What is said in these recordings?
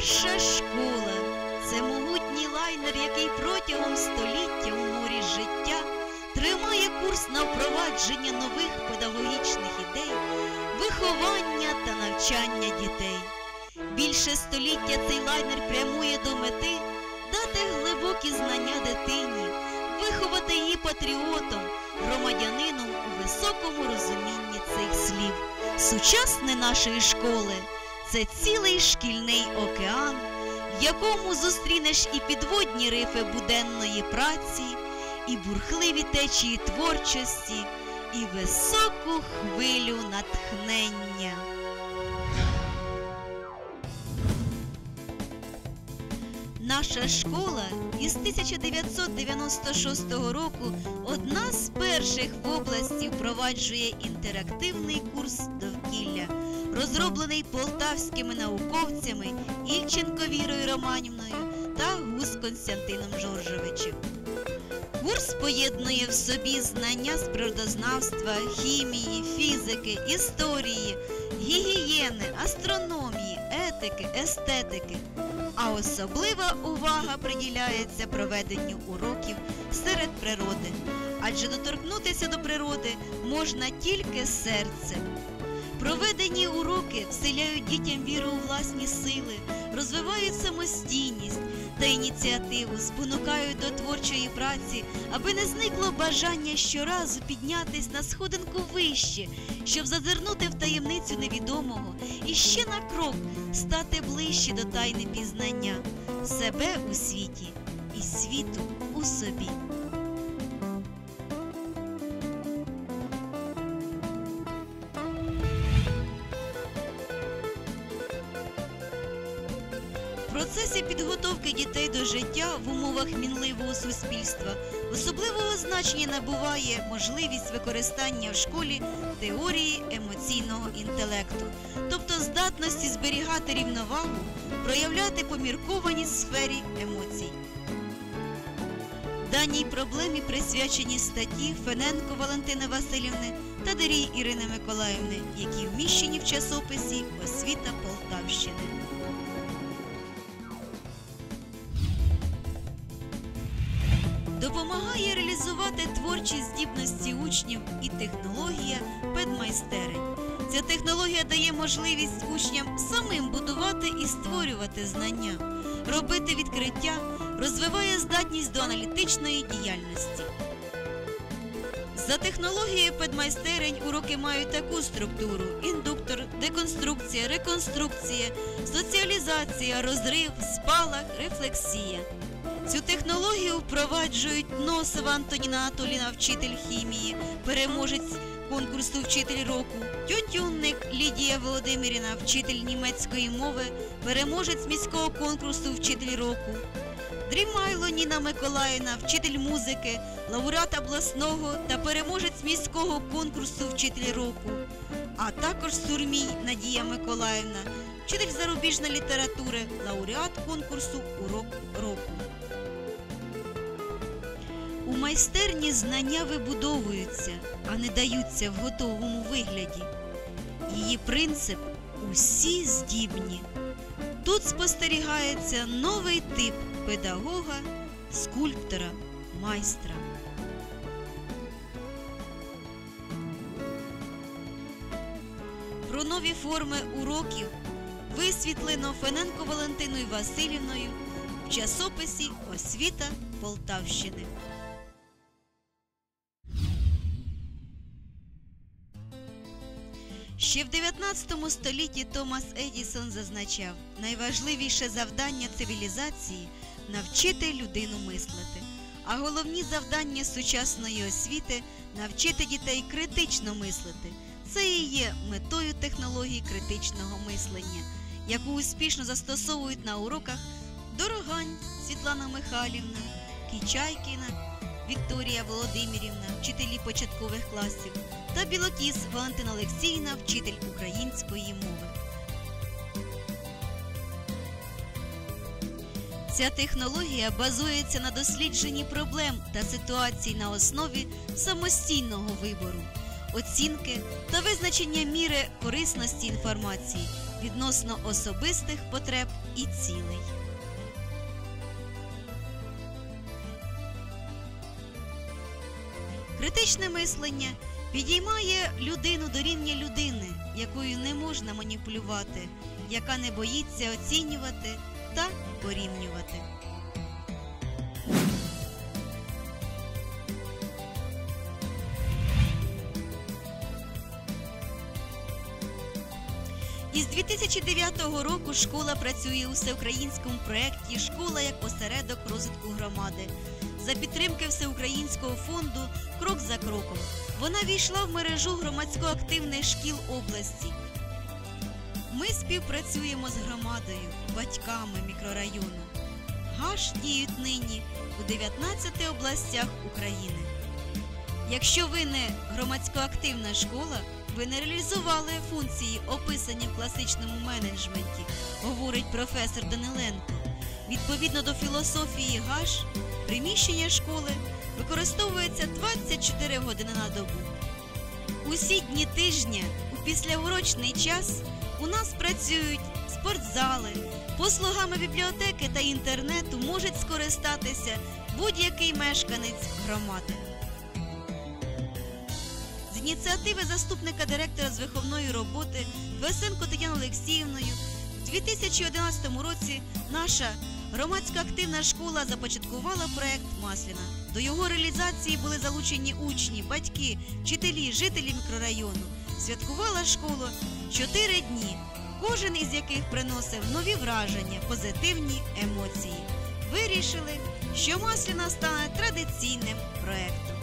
Перша школа це могутній лайнер, який протягом століття у морі життя тримає курс на впровадження нових педагогічних ідей, виховання та навчання дітей. Більше століття цей лайнер прямує до мети дати глибокі знання дитині, виховати її патріотом, громадянином у високому розумінні цих слів. Сучасне нашої школи це цілий шкільний океан, в якому зустрінеш і підводні рифи буденної праці, і бурхливі течії творчості, і високу хвилю натхнення. Наша школа із 1996 року одна з перших в області впроваджує інтерактивний курс довкілля, розроблений полтавськими науковцями Ільченко Вірою Романівною та Гус Константином Жоржовичем. Курс поєднує в собі знання з природознавства, хімії, фізики, історії, гігієни, астрономії, етики, естетики. А особлива увага приділяється проведенню уроків серед природи, адже доторкнутися до природи можна тільки серцем. Проведені уроки вселяють дітям віру у власні сили, розвивають самостійність та ініціативу, спонукають до творчої праці, аби не зникло бажання щоразу піднятись на сходинку вище, щоб зазирнути в таємницю невідомого і ще на крок стати ближче до тайни пізнання себе у світі і світу у собі. Дітей до життя в умовах мінливого суспільства особливого значення набуває можливість використання в школі теорії емоційного інтелекту, тобто здатності зберігати рівновагу, проявляти поміркованість в сфері емоцій. Даній проблемі присвячені статті Фененко Валентини Васильівни та Дерій Ірини Миколаївни, які вміщені в часописі Освіта Полтавщини. Допомагає реалізувати творчі здібності учнів і технологія педмайстерень. Ця технологія дає можливість учням самим будувати і створювати знання, робити відкриття, розвиває здатність до аналітичної діяльності. За технологією педмайстерень уроки мають таку структуру: індуктор, деконструкція, реконструкція, соціалізація, розрив, спалах, рефлексія. Цю технологію впроваджують Носова Антоніна Анатоліна, вчитель хімії, переможець конкурсу Вчитель року, Тютюнник Лідія Володимирівна, вчитель німецької мови, переможець міського конкурсу Вчитель року. Дрімайло Ніна Миколаївна, вчитель музики, лауреат обласного та переможець міського конкурсу Вчитель року, а також Сурмій Надія Миколаївна, вчитель зарубіжної літератури, лауреат конкурсу Урок року. У майстерні знання вибудовуються, а не даються в готовому вигляді. Її принцип усі здібні. Тут спостерігається новий тип педагога, скульптора, майстра. Про нові форми уроків висвітлено Фененко Валентиною Васильівною в часописі Освіта Полтавщини. Ще в 19 столітті Томас Едісон зазначав, найважливіше завдання цивілізації навчити людину мислити, а головні завдання сучасної освіти навчити дітей критично мислити. Це і є метою технології критичного мислення, яку успішно застосовують на уроках Дорогань Світлана Михайлівна, Кічайкіна. Вікторія Володимирівна, вчителі початкових класів, та Білокіс Валентина Олексіївна, вчитель української мови. Ця технологія базується на дослідженні проблем та ситуацій на основі самостійного вибору, оцінки та визначення міри корисності інформації, відносно особистих потреб і цілей. Критичне мислення підіймає людину до рівня людини, якою не можна маніпулювати, яка не боїться оцінювати та порівнювати. Із 2009 року школа працює у всеукраїнському проєкті Школа як осередок розвитку громади. За підтримки Всеукраїнського фонду Крок за кроком вона війшла в мережу громадсько-активних шкіл області. Ми співпрацюємо з громадою, батьками мікрорайону. ГАШ діють нині у 19 областях України. Якщо ви не громадсько-активна школа, ви не реалізували функції, описані в класичному менеджменті, говорить професор Даниленко. Відповідно до філософії ГАШ, приміщення школи використовується 24 години на добу. Усі дні тижня у післяурочний час у нас працюють спортзали, послугами бібліотеки та інтернету можуть скористатися будь-який мешканець громади. Ініціативи заступника директора з виховної роботи Весенко Тетяни Олексіївною у 2011 році наша громадська активна школа започаткувала проект Масліна. До його реалізації були залучені учні, батьки, вчителі, жителі мікрорайону. Святкувала школа чотири дні, кожен із яких приносив нові враження, позитивні емоції. Вирішили, що Масліна стане традиційним проектом.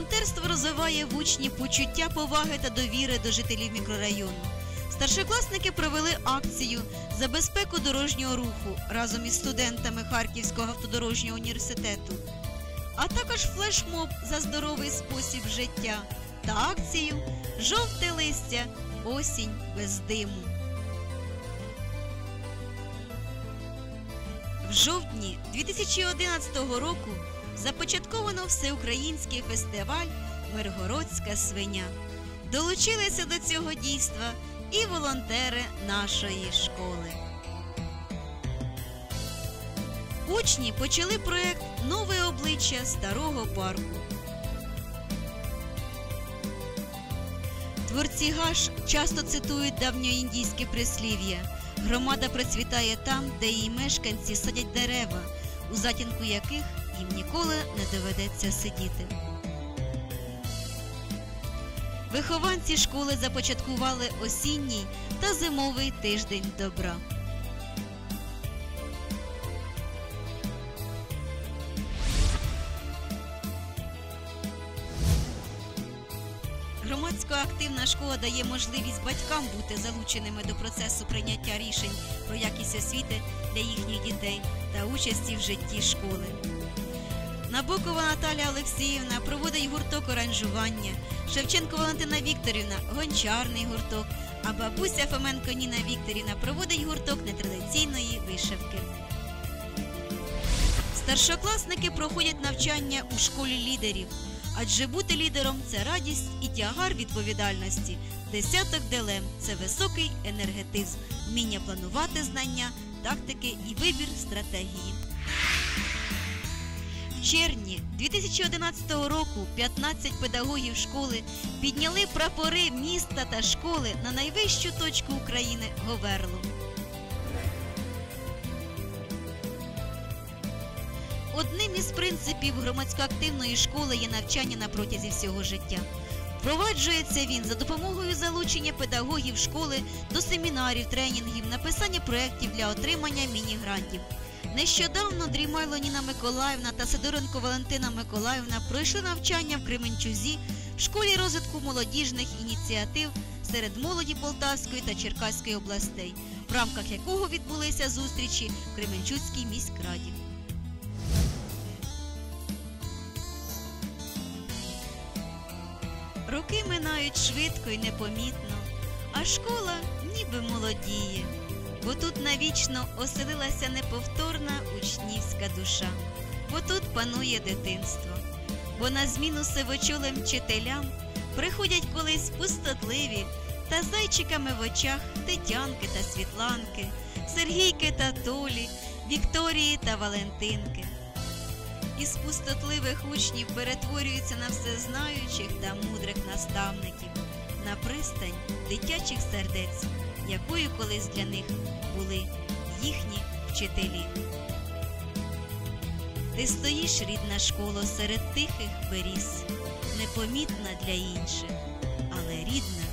Волонтерство розвиває в учні почуття поваги та довіри до жителів мікрорайону. Старшокласники провели акцію за безпеку дорожнього руху разом із студентами Харківського автодорожнього університету, а також флешмоб за здоровий спосіб життя та акцію Жовте листя осінь без диму. В жовтні 2011 року започатковано всеукраїнський фестиваль Миргородська свиня. Долучилися до цього дійства і волонтери нашої школи. Учні почали проєкт Нове обличчя старого парку. Творці Гаш часто цитують давньоіндійське прислів'я. Громада процвітає там, де її мешканці садять дерева, у затінку яких їм ніколи не доведеться сидіти. Вихованці школи започаткували осінній та зимовий тиждень добра. Громадсько-активна школа дає можливість батькам бути залученими до процесу прийняття рішень про якість освіти для їхніх дітей та участі в житті школи. Набокова Наталія Олексіївна проводить гурток оранжування, Шевченко Валентина Вікторівна гончарний гурток, а бабуся Фоменко Ніна Вікторівна проводить гурток нетрадиційної вишивки. Старшокласники проходять навчання у школі лідерів, адже бути лідером це радість і тягар відповідальності. Десяток дилем це високий енергетизм, вміння планувати знання, тактики і вибір стратегії. Червні 2011 року 15 педагогів школи підняли прапори міста та школи на найвищу точку України Говерлу. Одним із принципів громадсько-активної школи є навчання на протязі всього життя. Впроваджується він за допомогою залучення педагогів школи до семінарів, тренінгів, написання проєктів для отримання міні-грантів. Нещодавно Дрімайло Ніна Миколаївна та Сидоренко Валентина Миколаївна пройшли навчання в Кременчузі в школі розвитку молодіжних ініціатив серед молоді Полтавської та Черкаської областей, в рамках якого відбулися зустрічі в Кременчуцькій міськраді. Роки минають швидко і непомітно. А школа ніби молодіє, бо тут навічно оселилася неповторна учнівська душа, бо тут панує дитинство, бо на зміну сивочолим вчителям приходять колись пустотливі та зайчиками в очах Тетянки та Світланки, Сергійки та Толі, Вікторії та Валентинки. Із пустотливих учнів перетворюються на всезнаючих та мудрих наставників, на пристань дитячих сердець, якою колись для них були їхні вчителі. Ти стоїш, рідна школа, серед тихих беріз, непомітна для інших, але рідна